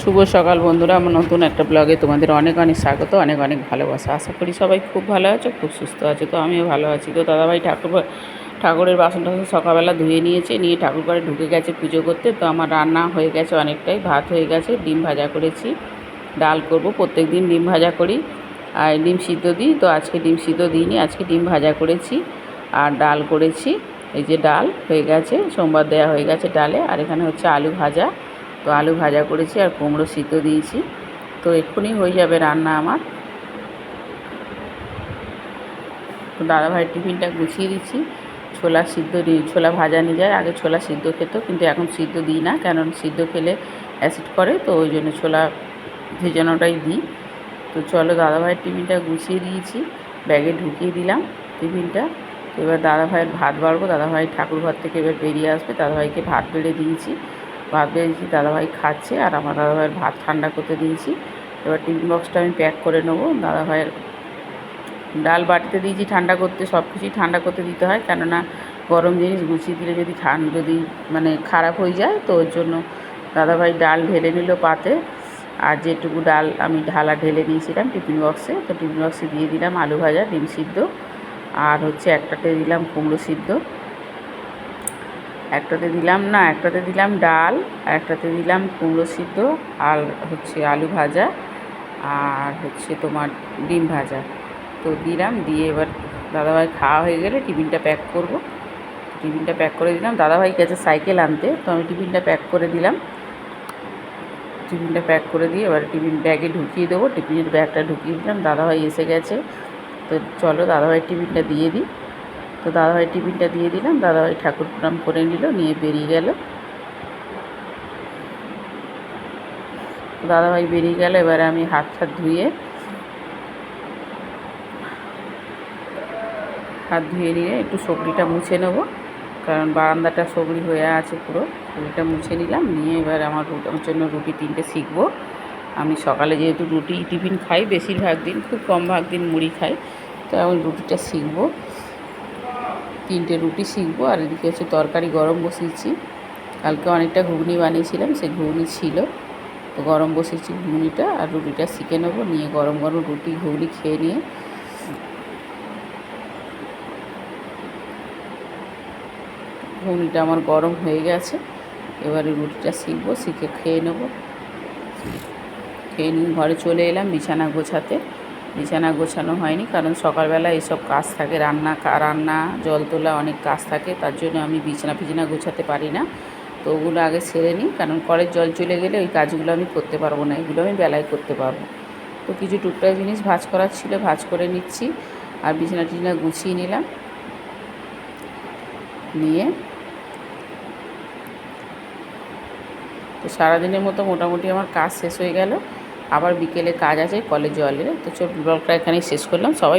শুভ সকাল বন্ধুরা, আমার নতুন একটা ব্লগে তোমাদের অনেক অনেক স্বাগত, অনেক অনেক ভালোবাসা। আশা করি সবাই খুব ভালো আছো, খুব সুস্থ আছো, তো আমিও ভালো আছি। তো দাদাভাই ঠাকুর ঠাকুরের বাসন টাসন সকালবেলা ধুয়ে নিয়েছে, নিয়ে ঠাকুর ঘরে ঢুকে গেছে পুজো করতে। তো আমার রান্না হয়ে গেছে অনেকটাই, ভাত হয়ে গেছে, ডিম ভাজা করেছি, ডাল করব, প্রত্যেক দিন ডিম ভাজা করি, আর ডিম সিদ্ধ দিই। তো আজকে ডিম সিদ্ধ দিইনি, আজকে ডিম ভাজা করেছি, আর ডাল করেছি, এই যে ডাল হয়ে গেছে, সোমবার দেওয়া হয়ে গেছে ডালে, আর এখানে হচ্ছে আলু ভাজা। তো আলু ভাজা করেছি আর কুমড়ো সিদ্ধ দিয়েছি। তো এক্ষুনি হয়ে যাবে রান্না আমার। তো দাদাভাইয়ের টিফিনটা গুছিয়ে দিচ্ছি। ছোলা সিদ্ধ নিয়ে ছোলা ভাজা নিয়ে যায়। আগে ছোলা সিদ্ধ খেত, কিন্তু এখন সিদ্ধ দিই না, কারণ সিদ্ধ খেলে অ্যাসিড করে, তো ওই জন্য ছোলা ভেজানোটাই দিই। তো চলো দাদাভাইয়ের টিফিনটা গুছিয়ে দিয়েছি, ব্যাগে ঢুকিয়ে দিলাম টিফিনটা। এবার দাদাভাইয়ের ভাত বাড়বো, দাদাভাই ঠাকুর ঘর থেকে এবার বেরিয়ে আসবে, দাদাভাইকে ভাত বেড়ে দিয়েছি। ভাত বেড়েছি দাদাভাই খাচ্ছে আর আমার দাদাভাইয়ের ভাত ঠান্ডা করতে দিয়েছি। এবার টিফিন বক্সটা আমি প্যাক করে নেব। দাদাভাইয়ের ডাল বাটিতে দিয়েছি, ঠান্ডা করতে, সব কিছুই ঠান্ডা করতে দিতে হয়। কেননা গরম জিনিস গুছিয়ে দিলে যদি ঠান্ডা যদি মানে খারাপ হয়ে যায়, তো ওর জন্য দাদাভাই ডাল ঢেলে নিল পাতে। আর যেটুকু ডাল আমি ঢালা ঢেলে নিয়েছিলাম টিফিন বক্সে, তো টিফিন বক্সে দিয়ে দিলাম আলু ভাজা, ডিম সিদ্ধ। আর হচ্ছে একটাতে দিলাম কুমড়ো সিদ্ধ। একটাতে দিলাম না, একটাতে দিলাম ডাল একটাতে দিলাম কুমড়ো সিদ্ধ, আর হচ্ছে আলু ভাজা, আর হচ্ছে তোমার ডিম ভাজা। তো দিলাম, দিয়ে এবার দাদাভাই খাওয়া হয়ে গেলে টিফিনটা প্যাক করব। টিফিনটা প্যাক করে দিলাম। দাদাভাই গেছে সাইকেল আনতে, তো আমি টিফিনটা প্যাক করে দিলাম। টিফিনটা প্যাক করে দিয়ে এবার টিফিন ব্যাগে ঢুকিয়ে দেবো। টিফিনের ব্যাগটা ঢুকিয়ে দিলাম। দাদাভাই এসে গেছে। তো চলো দাদাভাই টিফিনটা দিয়ে দিই। তো দাদাভাই টিফিনটা দিয়ে দিলাম, দাদাভাই ঠাকুর প্রণাম করে নিল, নিয়ে বেরিয়ে গেল। দাদাভাই বেরিয়ে গেল, এবারে আমি হাত টাত ধুয়ে, হাত ধুয়ে নিয়ে একটু সবজিটা মুছে নেব, কারণ বারান্দাটা সবরি হয়ে আছে পুরো, সবজিটা মুছে নিলাম, নিয়ে এবার আমার আমার জন্য রুটি তিনটে শিখব। আমি সকালে যেহেতু রুটি টিফিন খাই, বেশিরভাগ দিন, খুব কম ভাগ দিন মুড়ি খাই তো আমি রুটিটা শিখব। তিনটে রুটি শিখব আর এদিকে হচ্ছে তরকারি গরম বসিয়েছি। কালকে অনেকটা ঘুগনি বানিয়েছিলাম, সেই ঘুগনি ছিল। তো গরম বসিয়েছি ঘুগনিটা আর রুটিটা শিখে নেব, নিয়ে গরম গরম রুটি, ঘুগনি খেয়ে নিয়ে। ঘুগনিটা আমার গরম হয়ে গেছে, এবারে রুটিটা শিখব শিখে খেয়ে নেব। খেয়ে নিয়ে ঘরে চলে এলাম বিছানা গোছাতে। বিছানা গোছানো হয়নি, কারণ সকালবেলা এইসব কাজ থাকে, রান্না রান্না, জল তোলা অনেক কাজ থাকে, তার জন্য আমি বিছানা ফিছানা গোছাতে পারি না। তো ওগুলো আগে সেরে নিই, কারণ কলের জল চলে গেলে ওই কাজগুলো আমি করতে পারব না, এগুলো আমি বেলায় করতে পারব। তো কিছু টুকটাক জিনিস ভাজ করার ছিল, ভাজ করে নিচ্ছি, আর বিছানা টিছানা গুছিয়ে নিলাম। নিয়ে তো সারাদিনের মতো মোটামুটি আমার কাজ শেষ হয়ে গেল। আবার বিকেলে কাজ আছে কলে জলে তো চোখ ব্লগটা এখানেই শেষ করলাম। সবাই